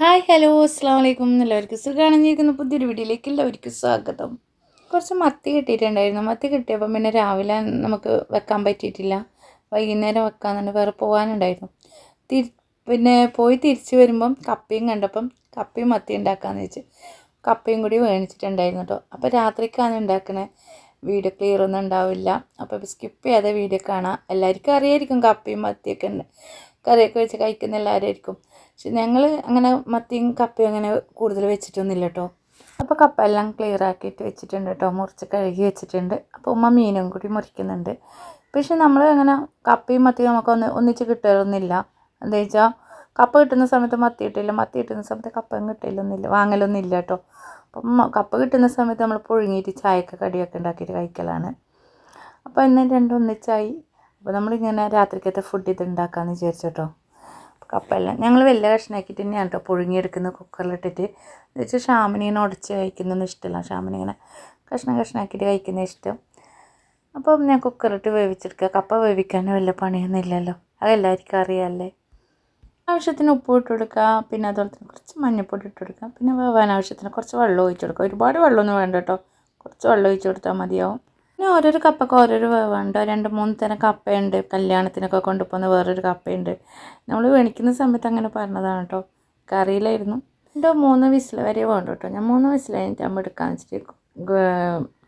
Hi hello അസ്സാം വലൈക്കും എല്ലാവർക്കും സുഖമാണെന്നിരിക്കുന്ന പുതിയൊരു വീഡിയോയിലേക്ക് എല്ലാവർക്കും സ്വാഗതം. കുറച്ച് മത്തി കിട്ടിയിട്ടുണ്ടായിരുന്നു. മത്തി കിട്ടിയപ്പം പിന്നെ രാവിലെ നമുക്ക് വെക്കാൻ പറ്റിയിട്ടില്ല. വൈകുന്നേരം വെക്കാന്നുണ്ട്. വേറെ പോകാനുണ്ടായിരുന്നു തിരി പിന്നെ പോയി തിരിച്ച് വരുമ്പം കപ്പയും കണ്ടപ്പം കപ്പയും മത്തി ഉണ്ടാക്കാമെന്ന് വെച്ച് കപ്പയും കൂടി മേടിച്ചിട്ടുണ്ടായിരുന്നു കേട്ടോ അപ്പോൾ രാത്രിക്കാണ് ഉണ്ടാക്കണേ. വീഡിയോ ക്ലിയർ ഒന്നും ഉണ്ടാവില്ല. അപ്പോൾ സ്കിപ്പ് ചെയ്യാതെ വീഡിയോ കാണാം. എല്ലാവർക്കും അറിയായിരിക്കും കപ്പയും മത്തിയൊക്കെ ഉണ്ട്. കറിയൊക്കെ വെച്ച് കഴിക്കുന്ന എല്ലാവരും പക്ഷെ ഞങ്ങൾ അങ്ങനെ മത്തിയും കപ്പയും അങ്ങനെ കൂടുതൽ വെച്ചിട്ടൊന്നുമില്ല കേട്ടോ. അപ്പോൾ കപ്പ എല്ലാം ക്ലിയർ ആക്കിയിട്ട് വെച്ചിട്ടുണ്ട് കേട്ടോ. മുറിച്ച് കഴുകി വെച്ചിട്ടുണ്ട്. അപ്പോൾ ഉമ്മ മീനും കൂടി മുറിക്കുന്നുണ്ട്. പക്ഷെ നമ്മൾ അങ്ങനെ കപ്പയും മത്തിയും നമുക്ക് ഒന്ന് ഒന്നിച്ച് കിട്ടാറൊന്നുമില്ല എന്താ വെച്ചാൽ കപ്പ കിട്ടുന്ന സമയത്ത് മത്തി കിട്ടില്ല മത്തി കിട്ടുന്ന സമയത്ത് കപ്പയും കിട്ടില്ലൊന്നുമില്ല വാങ്ങലൊന്നും ഇല്ല കേട്ടോ. അപ്പം കപ്പ കിട്ടുന്ന സമയത്ത് നമ്മൾ പുഴുങ്ങിയിട്ട് ചായയൊക്കെ കടിയൊക്കെ ഉണ്ടാക്കിയിട്ട് കഴിക്കലാണ്. അപ്പോൾ ഇന്ന് രണ്ടും ഒന്നിച്ചായി. അപ്പോൾ നമ്മളിങ്ങനെ രാത്രിക്കത്തെ ഫുഡ് ഇത് ഉണ്ടാക്കാമെന്ന് വിചാരിച്ചു കേട്ടോ കപ്പെല്ലാം ഞങ്ങൾ വലിയ കഷ്ണമാക്കിയിട്ട് തന്നെയാണ് കേട്ടോ പുഴുങ്ങിയെടുക്കുന്നത് കുക്കറിലിട്ടിട്ട് എന്ന് വെച്ചാൽ ഷാമിനിങ്ങനെ ഉടച്ച് കഴിക്കുന്നൊന്നും ഇഷ്ടമല്ല ഷാമിനിങ്ങനെ കഷ്ണം കഷ്ണമാക്കിയിട്ട് കഴിക്കുന്ന ഇഷ്ടം. അപ്പം ഞാൻ കുക്കറിട്ട് വേവിച്ചെടുക്കുക കപ്പ വേവിക്കാൻ വലിയ പണിയൊന്നും ഇല്ലല്ലോ. അതെല്ലാവർക്കും അറിയാമല്ലേ ആവശ്യത്തിന് ഉപ്പ് ഇട്ട് കൊടുക്കുക പിന്നെ അതുപോലെ തന്നെ കുറച്ച് മഞ്ഞൾപ്പൊടി ഇട്ട് കൊടുക്കുക പിന്നെ വേവാൻ ആവശ്യത്തിന് കുറച്ച് വെള്ളം ഒഴിച്ച് കൊടുക്കുക ഒരുപാട് വെള്ളമൊന്നും വേണ്ട കേട്ടോ കുറച്ച് വെള്ളം ഒഴിച്ച് കൊടുത്താൽ മതിയാവും. പിന്നെ ഓരോരോ കപ്പൊക്കെ ഓരോരോ വേവുണ്ട്. രണ്ട് മൂന്ന് തരം കപ്പയുണ്ട്. കല്യാണത്തിനൊക്കെ കൊണ്ടുപോകുന്ന വേറൊരു കപ്പയുണ്ട്. നമ്മൾ വേണിക്കുന്ന സമയത്ത് അങ്ങനെ പറഞ്ഞതാണ് കേട്ടോ കറിയിലായിരുന്നു. എന്റെ മൂന്ന് വിസിൽ വരെ വേണ്ട കേട്ടോ ഞാൻ മൂന്ന് വിസിൽ കഴിഞ്ഞിട്ട് എടുക്കാമെന്ന് വെച്ചിട്ട്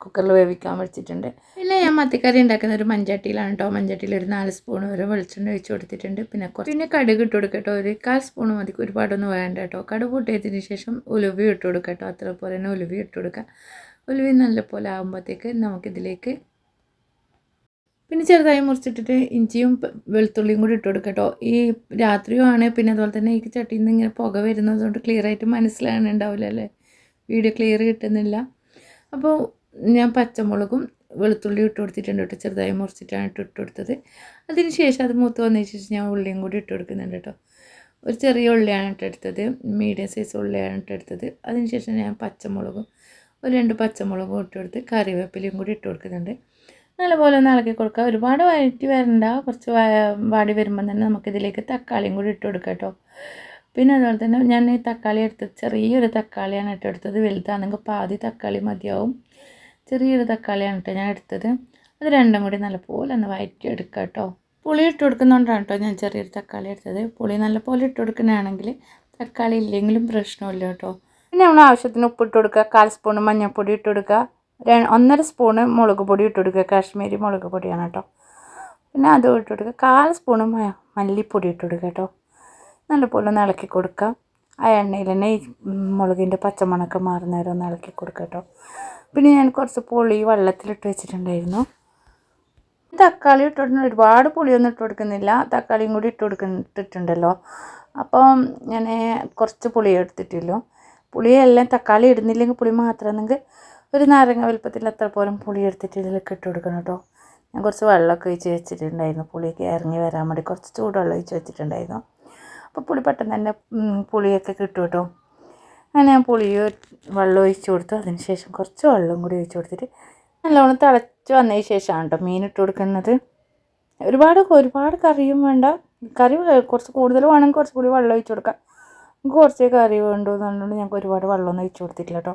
കുക്കറിൽ വേവിക്കാൻ വെച്ചിട്ടുണ്ട്. പിന്നെ ഞാൻ മത്തിക്കറി ഉണ്ടാക്കുന്ന ഒരു മഞ്ചട്ടിയിലാണ് കേട്ടോ മഞ്ചട്ടിയിൽ ഒരു നാല് സ്പൂൺ വരെ വെളിച്ചെണ്ണ ഒഴിച്ച് കൊടുത്തിട്ടുണ്ട്. പിന്നെ പിന്നെ കടുക് ഇട്ട് കൊടുക്കട്ടോ. ഒരു കാൽ സ്പൂൺ മതി. ഒരുപാടൊന്നും വേണ്ട കേട്ടോ കടുക് പൊട്ടിയതിന് ശേഷം ഉലുവി ഇട്ട് കൊടുക്കട്ടോ. അത്ര പോലെ തന്നെ ഉലുവി ഇട്ട് കൊടുക്കുക. ഉലുവി നല്ലപോലെ ആകുമ്പോഴത്തേക്ക് നമുക്കിതിലേക്ക് പിന്നെ ചെറുതായി മുറിച്ചിട്ടിട്ട് ഇഞ്ചിയും വെളുത്തുള്ളിയും കൂടി ഇട്ട് കൊടുക്കട്ടോ ഈ രാത്രിയുമാണ് പിന്നെ അതുപോലെ തന്നെ ഈ ചട്ടിയിൽ നിന്ന് ഇങ്ങനെ പുക വരുന്നതുകൊണ്ട് ക്ലിയർ ആയിട്ട് മനസ്സിലാകുന്നുണ്ടാവില്ല അല്ലേ? വീഡിയോ ക്ലിയർ കിട്ടുന്നില്ല. അപ്പോൾ ഞാൻ പച്ചമുളകും വെളുത്തുള്ളി ഇട്ട് കൊടുത്തിട്ടുണ്ട് കേട്ടോ ചെറുതായി മുറിച്ചിട്ടാണ് ഇട്ട് ഇട്ട് കൊടുത്തത്. അതിന് ശേഷം അത് മൂത്ത് വന്നതിന് ശേഷം ഞാൻ ഉള്ളിയും കൂടി ഇട്ട് കൊടുക്കുന്നുണ്ട് കേട്ടോ ഒരു ചെറിയ ഉള്ളിയാണ് ഇട്ടെടുത്തത് മീഡിയം സൈസ് ഉള്ളിയാണ് ഇട്ടെടുത്തത് അതിന് ശേഷം ഞാൻ പച്ചമുളകും ഒരു രണ്ട് പച്ചമുളകും ഇട്ട് കൊടുത്ത് കറിവേപ്പിലയും കൂടി ഇട്ട് കൊടുക്കുന്നുണ്ട്. നല്ലപോലെ ഒന്ന് ഇളക്കി കൊടുക്കുക. ഒരുപാട് വഴറ്റി വരണ്ട. കുറച്ച് വാടി വരുമ്പം തന്നെ നമുക്കിതിലേക്ക് തക്കാളിയും കൂടി ഇട്ട് കൊടുക്കാം കേട്ടോ. പിന്നെ അതുപോലെ തന്നെ ഞാൻ ഈ തക്കാളി എടുത്തത് ചെറിയൊരു തക്കാളിയാണ് ഇട്ട് എടുത്തത് വലുതാണെങ്കിൽ പാതി തക്കാളി മതിയാവും. ചെറിയൊരു തക്കാളിയാണ് കേട്ടോ ഞാൻ എടുത്തത്. അത് രണ്ടും കൂടി നല്ലപോലെ ഒന്ന് വഴറ്റി എടുക്കുക കേട്ടോ. പുളി ഇട്ട് കൊടുക്കുന്നതുകൊണ്ടാണ് കേട്ടോ ഞാൻ ചെറിയൊരു തക്കാളി എടുത്തത്. പുളി നല്ലപോലെ ഇട്ട് കൊടുക്കുന്നതാണെങ്കിൽ തക്കാളി ഇല്ലെങ്കിലും പ്രശ്നമില്ല കേട്ടോ. പിന്നെ നമ്മൾ ആവശ്യത്തിന് ഉപ്പിട്ട് കൊടുക്കുക. കാൽ സ്പൂൺ മഞ്ഞൾപ്പൊടി ഇട്ട് കൊടുക്കുക. ഒന്നര സ്പൂണ് മുളക് പൊടി ഇട്ട് കൊടുക്കുക. കാശ്മീരി മുളക് പൊടിയാണ് കേട്ടോ. പിന്നെ അത് ഇട്ട് കൊടുക്കുക. കാൽ സ്പൂണ് മല്ലിപ്പൊടി ഇട്ട് കൊടുക്കുക കേട്ടോ. നല്ലപോലെ ഒന്ന് ഇളക്കി കൊടുക്കുക. ആ എണ്ണയിൽ തന്നെ ഈ മുളകിന്റെ പച്ചമണക്ക് മാറുന്ന നേരം ഒന്ന് ഇളക്കി കൊടുക്കുക കേട്ടോ. പിന്നെ ഞാൻ കുറച്ച് പുളി വെള്ളത്തിലിട്ട് വെച്ചിട്ടുണ്ടായിരുന്നു. തക്കാളി ഇട്ടിട്ടുണ്ട് ഒരുപാട് പുളിയൊന്നും ഇട്ട് കൊടുക്കുന്നില്ല. തക്കാളിയും കൂടി ഇട്ട് കൊടുക്കുന്നിട്ടുണ്ടല്ലോ അപ്പം ഞാൻ കുറച്ച് പുളി എടുത്തിട്ടില്ലോ പുളിയെല്ലാം തക്കാളി ഇടുന്നില്ലെങ്കിൽ പുളി മാത്രമാണെങ്കിൽ ഒരു നാരങ്ങ വലുപ്പത്തിൽ അത്ര പോലും പുളി എടുത്തിട്ട് ഇതിലേക്ക് ഇട്ട് കൊടുക്കണം കേട്ടോ. ഞാൻ കുറച്ച് വെള്ളമൊക്കെ ഒഴിച്ച് വെച്ചിട്ടുണ്ടായിരുന്നു. പുളിയൊക്കെ ഇറങ്ങി വരാൻ വേണ്ടി കുറച്ച് ചൂടുവെള്ളം ഒഴിച്ച് വെച്ചിട്ടുണ്ടായിരുന്നു. അപ്പോൾ പുളി പെട്ടെന്ന് തന്നെ പുളിയൊക്കെ കിട്ടും കേട്ടോ. അങ്ങനെ ഞാൻ പുളിയോ വെള്ളം ഒഴിച്ച് കൊടുത്തു. അതിന് ശേഷം കുറച്ച് വെള്ളം കൂടി ഒഴിച്ച് കൊടുത്തിട്ട് നല്ലവണ്ണം തിളച്ച് വന്നതിന് ശേഷമാണ് കേട്ടോ മീൻ ഇട്ട് കൊടുക്കുന്നത്. ഒരുപാട് ഒരുപാട് കറിയും വേണ്ട. കറി കുറച്ച് കൂടുതൽ വേണമെങ്കിൽ കുറച്ച് കൂടി വെള്ളം ഒഴിച്ച് കൊടുക്കാം. നമുക്ക് കുറച്ച് കറി വേണ്ടു എന്നുള്ളതുകൊണ്ട് ഞങ്ങൾക്ക് ഒരുപാട് വെള്ളമൊന്നും ഒഴിച്ച് കൊടുത്തിട്ടില്ല കേട്ടോ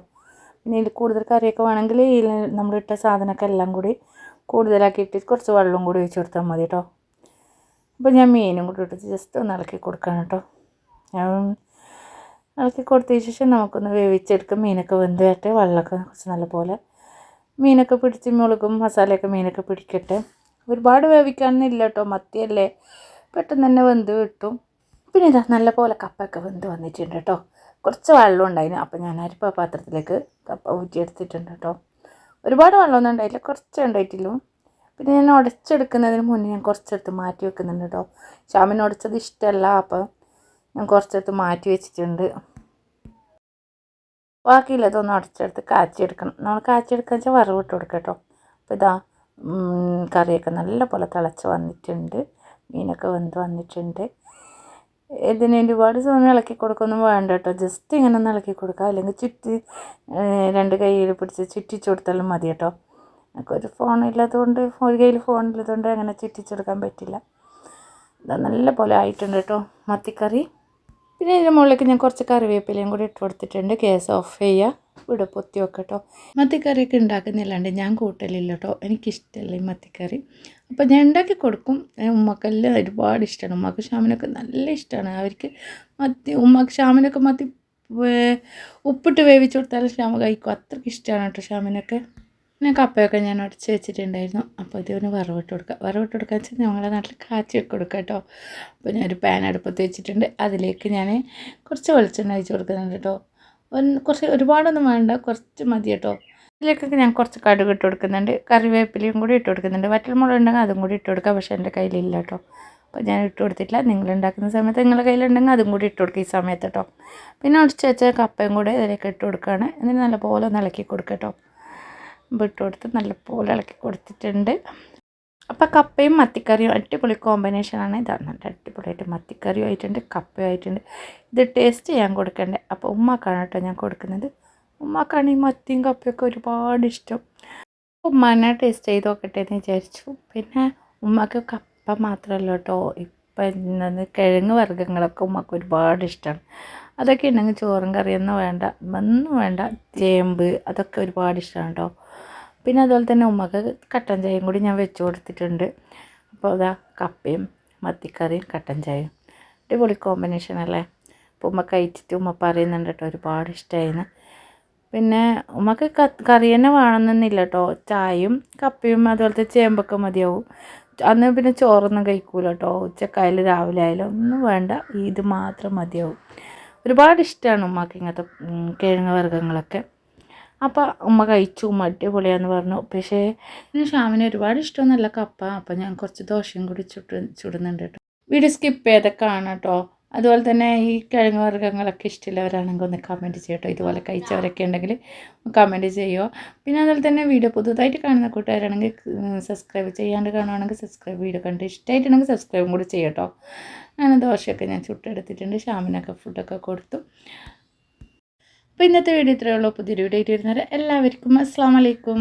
പിന്നെ ഇതിൽ കൂടുതൽ കറിയൊക്കെ വേണമെങ്കിൽ ഈ നമ്മളിട്ട സാധനമൊക്കെ എല്ലാം കൂടി കൂടുതലാക്കിയിട്ട് കുറച്ച് വെള്ളം കൂടി ഒഴിച്ച് കൊടുത്താൽ മതി കേട്ടോ. അപ്പോൾ ഞാൻ മീനും കൂടി ഇട്ടിട്ട് ജസ്റ്റ് ഒന്ന് ഇളക്കി കൊടുക്കണം കേട്ടോ. ഇളക്കി കൊടുത്തതിന് ശേഷം നമുക്കൊന്ന് വേവിച്ചെടുക്കും. മീനൊക്കെ വെന്ത് വരട്ടെ. വെള്ളമൊക്കെ കുറച്ച് നല്ലപോലെ മീനൊക്കെ പിടിച്ച് മുളകും മസാലയൊക്കെ മീനൊക്കെ പിടിക്കട്ടെ. ഒരുപാട് വേവിക്കാനൊന്നും ഇല്ല കേട്ടോ. മത്തിയല്ലേ? പെട്ടെന്ന് തന്നെ വെന്ത് കിട്ടും. പിന്നെ ഇതാ നല്ലപോലെ കപ്പൊക്കെ വെന്ത് വന്നിട്ടുണ്ട് കേട്ടോ കുറച്ച് വെള്ളം ഉണ്ടായിരുന്നു അപ്പോൾ ഞാൻ അരിപ്പ പാത്രത്തിലേക്ക് കപ്പ ഊറ്റിയെടുത്തിട്ടുണ്ട് കേട്ടോ ഒരുപാട് വെള്ളമൊന്നും ഉണ്ടായില്ല. കുറച്ചേ ഉണ്ടായിട്ടുള്ളൂ. പിന്നെ ഞാൻ ഉടച്ചെടുക്കുന്നതിന് മുന്നേ ഞാൻ കുറച്ചെടുത്ത് മാറ്റി വെക്കുന്നുണ്ട് കേട്ടോ ശ്യാമിന് ഉടച്ചത് ഇഷ്ടമല്ല അപ്പോൾ ഞാൻ കുറച്ചെടുത്ത് മാറ്റി വെച്ചിട്ടുണ്ട്. ബാക്കിയുള്ളതൊന്ന് ഉടച്ചെടുത്ത് കാച്ചിയെടുക്കണം. നമ്മൾ കാച്ചിയെടുക്കുക വെച്ചാൽ ഇട്ട് കൊടുക്കുക കേട്ടോ അപ്പോൾ ഇതാ കറിയൊക്കെ നല്ല പോലെ തിളച്ച് വന്നിട്ടുണ്ട്. മീനൊക്കെ വെന്ത് വന്നിട്ടുണ്ട്. ഇതിന് ഒരുപാട് സമയം ഇളക്കി കൊടുക്കൊന്നും വേണ്ട കേട്ടോ. ജസ്റ്റ് ഇങ്ങനെ ഒന്ന് ഇളക്കി കൊടുക്കുക അല്ലെങ്കിൽ ചുറ്റി രണ്ട് കൈയിൽ പിടിച്ച് ചുറ്റിച്ച് കൊടുത്താലും മതി കേട്ടോ. ഒരു ഫോൺ ഇല്ലാത്തതുകൊണ്ട് ഒരു കയ്യിൽ ഫോൺ ഇല്ലാത്തതുകൊണ്ട് അങ്ങനെ ചുറ്റിച്ചെടുക്കാൻ പറ്റില്ല. നല്ല പോലെ ആയിട്ടുണ്ട് കേട്ടോ മത്തിക്കറി. പിന്നെ ഇതിന്റെ മുകളിലേക്ക് ഞാൻ കുറച്ച് കറിവേപ്പിലയും കൂടി ഇട്ട് കൊടുത്തിട്ടുണ്ട്. ഗ്യാസ് ഓഫ് ചെയ്യുക ഇവിടെ പൊത്തി വെക്കട്ടോ മത്തിക്കറിയൊക്കെ ഉണ്ടാക്കുന്നില്ലാണ്ട് ഞാൻ കൂട്ടലില്ല കേട്ടോ എനിക്കിഷ്ടമല്ല ഈ മത്തിക്കറി. അപ്പോൾ ഞാൻ ഉണ്ടാക്കി കൊടുക്കും. ഉമ്മക്കെല്ലാം ഒരുപാട് ഇഷ്ടമാണ് ഉമ്മക്ക് ഷാമിനൊക്കെ നല്ല ഇഷ്ടമാണ് അവർക്ക് മത്തി ഉമ്മക്ക് ഷാമിനൊക്കെ മത്തി ഉപ്പിട്ട് വേവിച്ച് കൊടുത്താലും ഷാമ കഴിക്കും. അത്രയ്ക്ക് ഇഷ്ടമാണ് കേട്ടോ ഷാമിനൊക്കെ പിന്നെ കപ്പയൊക്കെ ഞാൻ ഉടച്ച് വെച്ചിട്ടുണ്ടായിരുന്നു. അപ്പോൾ ഇതിന് വറവിട്ട് കൊടുക്കുക വറവിട്ട് കൊടുക്കുക വെച്ചാൽ ഞങ്ങളുടെ നാട്ടിൽ കാച്ചിയൊക്കെ കൊടുക്കുക കേട്ടോ. അപ്പോൾ ഞാനൊരു പാൻ അടുപ്പത്ത് വെച്ചിട്ടുണ്ട്. അതിലേക്ക് ഞാൻ കുറച്ച് വെളിച്ചെണ്ണ ഒഴിച്ച് കൊടുക്കുന്നുണ്ട് കേട്ടോ. കുറച്ച് ഒരുപാടൊന്നും വേണ്ട. കുറച്ച് മതി കേട്ടോ. ഇതിലേക്കൊക്കെ ഞാൻ കുറച്ച് കടുക് ഇട്ട് കൊടുക്കുന്നുണ്ട്. കറിവേപ്പിലയും കൂടി ഇട്ട് കൊടുക്കുന്നുണ്ട്. വറ്റൽമുളക് ഉണ്ടെങ്കിൽ അതും കൂടി ഇട്ട് കൊടുക്കുക പക്ഷേ എന്റെ കയ്യിലില്ല കേട്ടോ. അപ്പോൾ ഞാൻ ഇട്ട് കൊടുത്തിട്ടില്ല. നിങ്ങൾ ഉണ്ടാക്കുന്ന സമയത്ത് നിങ്ങളുടെ കയ്യിലുണ്ടെങ്കിൽ അതും കൂടി ഇട്ട് കൊടുക്കുക ഈ സമയത്ത് കേട്ടോ. പിന്നെ ഉടച്ച് വെച്ച കപ്പയും കൂടെ ഇതിലേക്ക് ഇട്ട് കൊടുക്കുകയാണ്. എന്നിട്ട് നല്ലപോലെ ഒന്ന് ഇളക്കി കൊടുക്കുക കേട്ടോ. ഇട്ട് കൊടുത്ത് നല്ലപോലെ ഇളക്കി കൊടുത്തിട്ടുണ്ട്. അപ്പോൾ കപ്പയും മത്തിക്കറിയും അടിപൊളി കോമ്പിനേഷനാണ് ഇതാണ് നല്ല അടിപൊളിയായിട്ട് മത്തിക്കറിയും ആയിട്ടുണ്ട് കപ്പയും ആയിട്ടുണ്ട്. ഇത് ടേസ്റ്റ് ചെയ്യാൻ കൊടുക്കണ്ടേ? അപ്പോൾ ഉമ്മാക്കാണ് കേട്ടോ ഞാൻ കൊടുക്കുന്നത്. ഉമ്മാക്കാണ് ഈ മത്തിയും കപ്പയൊക്കെ ഒരുപാട് ഇഷ്ടം. ഉമ്മാനെ ടേസ്റ്റ് ചെയ്ത് നോക്കട്ടെ എന്ന് വിചാരിച്ചു. പിന്നെ ഉമ്മാക്ക് കപ്പ മാത്രമല്ല കേട്ടോ ഇപ്പം കിഴങ്ങ് വർഗങ്ങളൊക്കെ ഉമ്മക്ക് ഒരുപാട് ഇഷ്ടമാണ് അതൊക്കെ ഉണ്ടെങ്കിൽ ചോറും കറിയൊന്നും വേണ്ട ഒന്നും വേണ്ട ചേമ്പ് അതൊക്കെ ഒരുപാട് ഇഷ്ടമാണ് കേട്ടോ. പിന്നെ അതുപോലെ തന്നെ ഉമ്മക്ക് കട്ടൻ ചായയും കൂടി ഞാൻ വെച്ച് കൊടുത്തിട്ടുണ്ട്. അപ്പോൾ അതാ കപ്പയും മത്തിക്കറിയും കട്ടൻ ചായയും. അടിപൊളി കോമ്പിനേഷൻ അല്ലേ? അപ്പോൾ ഉമ്മ കഴിച്ചിട്ട് ഉമ്മ പറയുന്നുണ്ട് കേട്ടോ ഒരുപാട് ഇഷ്ടമായിരുന്നു പിന്നെ ഉമ്മക്ക് കറി തന്നെ വേണമെന്നൊന്നുമില്ല കേട്ടോ. ചായയും കപ്പയും അതുപോലത്തെ ചേമ്പൊക്കെ മതിയാവും. അന്ന് പിന്നെ ചോറൊന്നും കഴിക്കൂല കേട്ടോ. ഉച്ചക്കായാലും രാവിലെ ആയാലും ഒന്നും വേണ്ട. ഇത് മാത്രം മതിയാവും. ഒരുപാട് ഇഷ്ടമാണ് ഉമ്മക്ക് ഇങ്ങനത്തെ കിഴങ്ങ് വർഗങ്ങളൊക്കെ. അപ്പോൾ ഉമ്മ കഴിച്ചു ഉമ്മ അടിപൊളിയാന്ന് പറഞ്ഞു. പക്ഷേ ഇതിന് ഷാമിന് ഒരുപാട് ഇഷ്ടമൊന്നുമല്ല കപ്പ. അപ്പം ഞാൻ കുറച്ച് ദോശയും കൂടി ചുട്ട് ചുടുന്നുണ്ട് കേട്ടോ. വീഡിയോ സ്കിപ്പ് ചെയ്തൊക്കെ കാണാം കേട്ടോ. അതുപോലെ തന്നെ ഈ കിഴങ്ങ് വർഗങ്ങളൊക്കെ ഇഷ്ടമുള്ളവരാണെങ്കിൽ ഒന്ന് കമന്റ് ചെയ്യട്ടോ ഇതുപോലെ കഴിച്ചവരൊക്കെ ഉണ്ടെങ്കിൽ കമന്റ് ചെയ്യുമോ പിന്നെ അതുപോലെ തന്നെ വീഡിയോ പുതുതായിട്ട് കാണുന്ന കൂട്ടുകാരാണെങ്കിൽ സബ്സ്ക്രൈബ് ചെയ്യാണ്ട് കാണുവാണെങ്കിൽ സബ്സ്ക്രൈബ് വീഡിയോ കണ്ട് ഇഷ്ടമായിട്ടുണ്ടെങ്കിൽ സബ്സ്ക്രൈബും കൂടി ചെയ്യട്ടോ അങ്ങനെ ദോശയൊക്കെ ഞാൻ ചുട്ടെടുത്തിട്ടുണ്ട്. ഷാമിനൊക്കെ ഫുഡൊക്കെ കൊടുത്തു. അപ്പോൾ ഇന്നത്തെ വീഡിയോ ഇത്രയേ ഉള്ളൂ. പുതിയൊരു വീഡിയോ ആയിട്ട് വരുന്നത് എല്ലാവർക്കും അസ്സാം വലൈക്കും